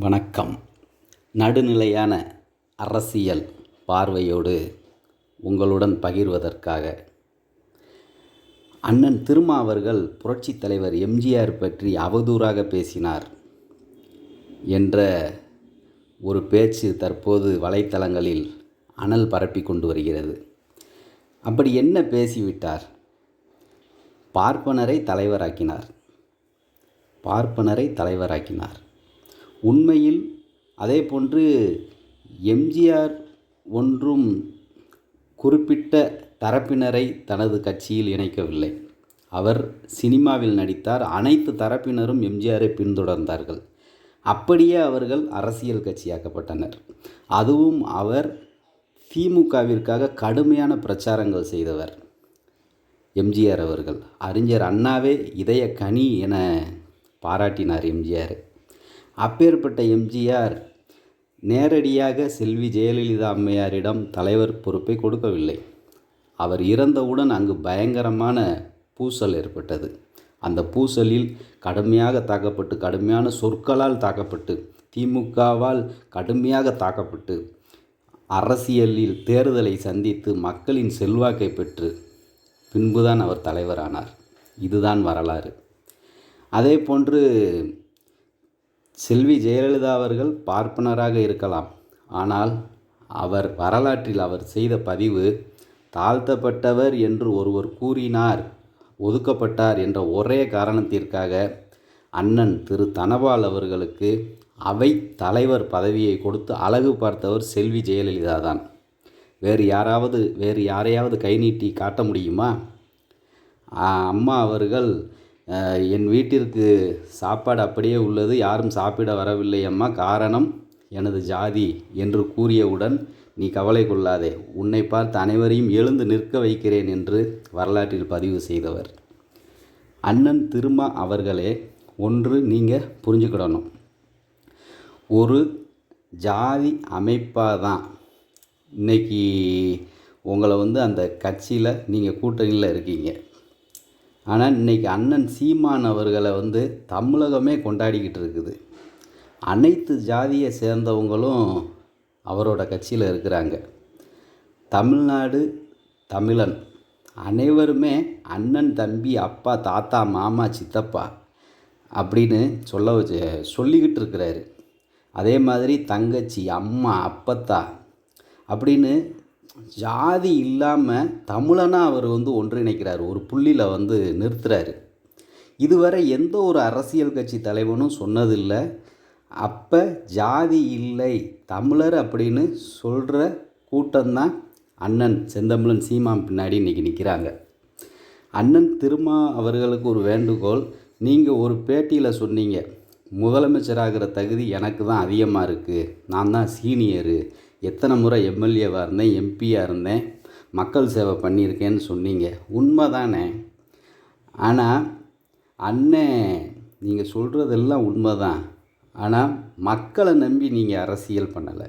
வணக்கம். நடுநிலையான அரசியல் பார்வையோடு உங்களுடன் பகிர்வதற்காக. அண்ணன் திருமா அவர்கள் புரட்சித் தலைவர் எம்ஜிஆர் பற்றி அவதூறாக பேசினார் என்ற ஒரு பேச்சு தற்போது வலைத்தளங்களில் அனல் பரப்பி கொண்டு வருகிறது. அப்படி என்ன பேசிவிட்டார்? பார்ப்பனரை தலைவராக்கினார். பார்ப்பனரை தலைவராக்கினார். உண்மையில் அதே போன்று எம்ஜிஆர் ஒன்றும் குறிப்பிட்ட தரப்பினரை தனது கட்சியில் இணைக்கவில்லை. அவர் சினிமாவில் நடித்தார். அனைத்து தரப்பினரும் எம்ஜிஆரை பின்தொடர்ந்தார்கள். அப்படியே அவர்கள் அரசியல் கட்சியாக்கப்பட்டனர். அதுவும் அவர் திமுகவிற்காக கடுமையான பிரச்சாரங்கள் செய்தவர். எம்ஜிஆர் அவர்கள். அறிஞர் அண்ணாவே இதய கனி என பாராட்டினார் எம்ஜிஆர். அப்பேற்பட்ட எம்ஜிஆர் நேரடியாக செல்வி ஜெயலலிதா அம்மையாரிடம் தலைவர் பொறுப்பை கொடுக்கவில்லை. அவர் இறந்தவுடன் அங்கு பயங்கரமான பூசல் ஏற்பட்டது. அந்த பூசலில் கடுமையாக தாக்கப்பட்டு கடுமையான சொற்களால் தாக்கப்பட்டு திமுகவால் கடுமையாக தாக்கப்பட்டு அரசியலில் தேர்தலை சந்தித்து மக்களின் செல்வாக்கை பெற்று பின்புதான் அவர் தலைவரானார். இதுதான் வரலாறு. அதே போன்று செல்வி ஜெயலலிதா அவர்கள் பார்ப்பனராக இருக்கலாம். ஆனால் அவர் வரலாற்றில் அவர் செய்த பதிவு தாழ்த்தப்பட்டவர் என்று ஒருவர் கூறினார் ஒதுக்கப்பட்டார் என்ற ஒரே காரணத்திற்காக அண்ணன் திரு தனபால் அவர்களுக்கு அவை தலைவர் பதவியை கொடுத்து அழகு பார்த்தவர் செல்வி ஜெயலலிதா தான். வேறு யாராவது வேறு யாரையாவது கை நீட்டி காட்ட முடியுமா? அம்மா அவர்கள் என் வீட்டிற்கு சாப்பாடு அப்படியே உள்ளது. யாரும் சாப்பிட வரவில்லை அம்மா. காரணம் எனது ஜாதி என்று கூறியவுடன் நீ கவலை கொள்ளாதே. உன்னை பார்த்து அனைவரையும் எழுந்து நிற்க வைக்கிறேன் என்று வரலாற்றில் பதிவு செய்தவர். அண்ணன் திருமா அவர்களே ஒன்று நீங்கள் புரிஞ்சுக்கிடணும். ஒரு ஜாதி அமைப்பாக தான் இன்றைக்கி உங்களை வந்து அந்த கட்சியில் நீங்கள் கூட்டணியில் இருக்கீங்க. ஆனால் இன்றைக்கி அண்ணன் சீமான் அவர்களை வந்து தமிழகமே கொண்டாடிக்கிட்டு இருக்குது. அனைத்து ஜாதியை சேர்ந்தவங்களும் அவரோட கட்சியில் இருக்கிறாங்க. தமிழ்நாடு தமிழன். அனைவருமே அண்ணன் தம்பி அப்பா தாத்தா மாமா சித்தப்பா அப்படின்னு சொல்ல வச்சு சொல்லிக்கிட்டு இருக்கிறாரு. அதே மாதிரி தங்கச்சி அம்மா அப்பத்தா அப்படின்னு ஜாதி இல்லாமல் தமிழனாக அவர் வந்து ஒன்றிணைக்கிறார். ஒரு புள்ளியில் வந்து நிறுத்துறாரு. இதுவரை எந்த ஒரு அரசியல் கட்சி தலைவனும் சொன்னதில்லை. அப்போ ஜாதி இல்லை தமிழர் அப்படின்னு சொல்கிற கூட்டம்தான் அண்ணன் செந்தமிழன் சீமான் பின்னாடி இன்றைக்கி நிற்கிறாங்க அண்ணன் திருமா அவர்களுக்கு ஒரு வேண்டுகோள் நீங்கள் ஒரு பேட்டியில் சொன்னீங்க முதலமைச்சராகிற தகுதி எனக்கு தான் அதிகமாக இருக்குது நான் தான் சீனியரு. எத்தனை முறை எம்எல்ஏவாக இருந்தேன் எம்பியாக இருந்தேன் மக்கள் சேவை பண்ணியிருக்கேன்னு சொன்னீங்க. உண்மை தானே ஆனால் அண்ணே நீங்கள் சொல்கிறதெல்லாம் உண்மை தான் ஆனால் மக்களை நம்பி நீங்கள் அரசியல் பண்ணலை.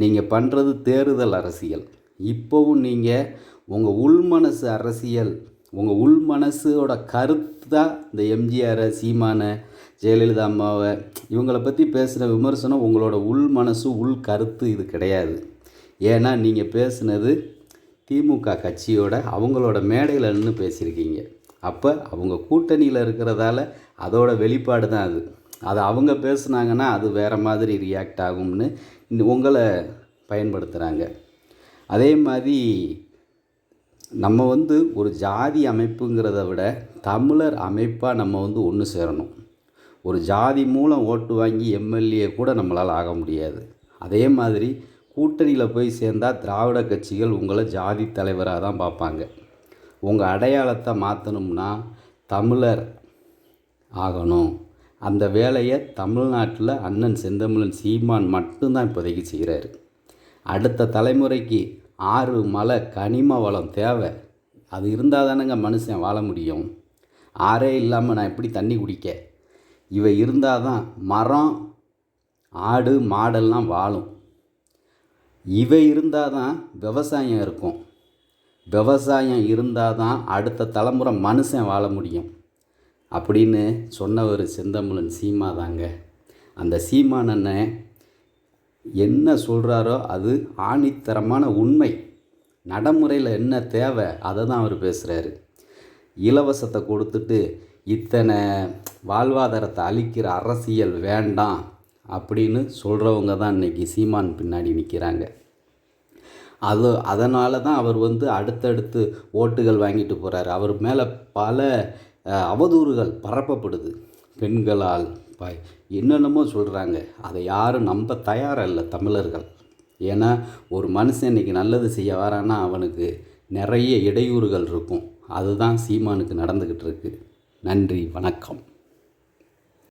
நீங்கள் பண்ணுறது தேர்தல் அரசியல். இப்போவும் நீங்கள் உங்கள் உள்மனசு அரசியல் உங்கள் உள்மனசோட கருத்து தான் இந்த எம்ஜிஆரை சீமானை ஜெயலலிதா அம்மாவை இவங்கள பற்றி பேசுகிற விமர்சனம் உங்களோட உள் மனசு உள் கருத்து இது கிடையாது. ஏன்னா நீங்கள் பேசுனது திமுக கட்சியோட அவங்களோட மேடையில் நின்று பேசியிருக்கீங்க. அப்போ அவங்க கூட்டணியில் இருக்கிறதால அதோட வெளிப்பாடு தான் அது. அது அவங்க பேசுனாங்கன்னா அது வேறு மாதிரி ரியாக்ட் ஆகும்னு உங்களை பயன்படுத்துகிறாங்க அதே மாதிரி நம்ம வந்து ஒரு ஜாதி அமைப்புங்கிறத விட தமிழர் அமைப்பாக நம்ம வந்து ஒன்று சேரணும். ஒரு ஜாதி மூலம் ஓட்டு வாங்கி எம்எல்ஏ கூட நம்மளால் ஆக முடியாது. அதே மாதிரி கூட்டணியில் போய் சேர்ந்தால் திராவிட கட்சிகள் உங்களை ஜாதி தலைவராக தான் பார்ப்பாங்க. உங்கள் அடையாளத்தை மாற்றணும்னா தமிழர் ஆகணும். அந்த வேலையை தமிழ்நாட்டில் அண்ணன் செந்தமிழன் சீமான் மட்டும்தான் இப்போதைக்கு செய்கிறாரு. அடுத்த தலைமுறைக்கு ஆறு மலை கனிம வளம் தேவை. அது இருந்தால் தானேங்க மனுஷன் வாழ முடியும். ஆறே இல்லாமல் நான் எப்படி தண்ணி குடிக்க? இவை இருந்தால் தான் மரம் ஆடு மாடெல்லாம் வாழும். இவை இருந்தால் தான் விவசாயம் இருக்கும். விவசாயம் இருந்தால் தான் அடுத்த தலைமுறை மனுஷன் வாழ முடியும். அப்படின்னு சொன்னவர் செந்தமிழன் சீமா தாங்க. அந்த சீமான் என்ன சொல்கிறாரோ அது ஆணித்தரமான உண்மை. நடைமுறையில் என்ன தேவை அதை தான் அவர் பேசுகிறாரு இலவசத்தை கொடுத்துட்டு இத்தனை வாழ்வாதாரத்தை அழிக்கிற அரசியல் வேண்டாம் அப்படின்னு சொல்கிறவங்க தான் இன்றைக்கி சீமான் பின்னாடி நிற்கிறாங்க அது அதனால தான் அவர் வந்து அடுத்தடுத்து ஓட்டுகள் வாங்கிட்டு போகிறாரு அவர் மேலே பல அவதூறுகள் பரப்பப்படுது. பெண்களால் பாய் என்னென்னமோ சொல்கிறாங்க அதை யாரும் நம்ப தயாரல்ல தமிழர்கள். ஏன்னா ஒரு மனுஷன் இன்றைக்கி நல்லது செய்ய வரான்னா அவனுக்கு நிறைய இடையூறுகள் இருக்கும். அதுதான் சீமானுக்கு நடந்துக்கிட்டு இருக்கு. நன்றி வணக்கம்.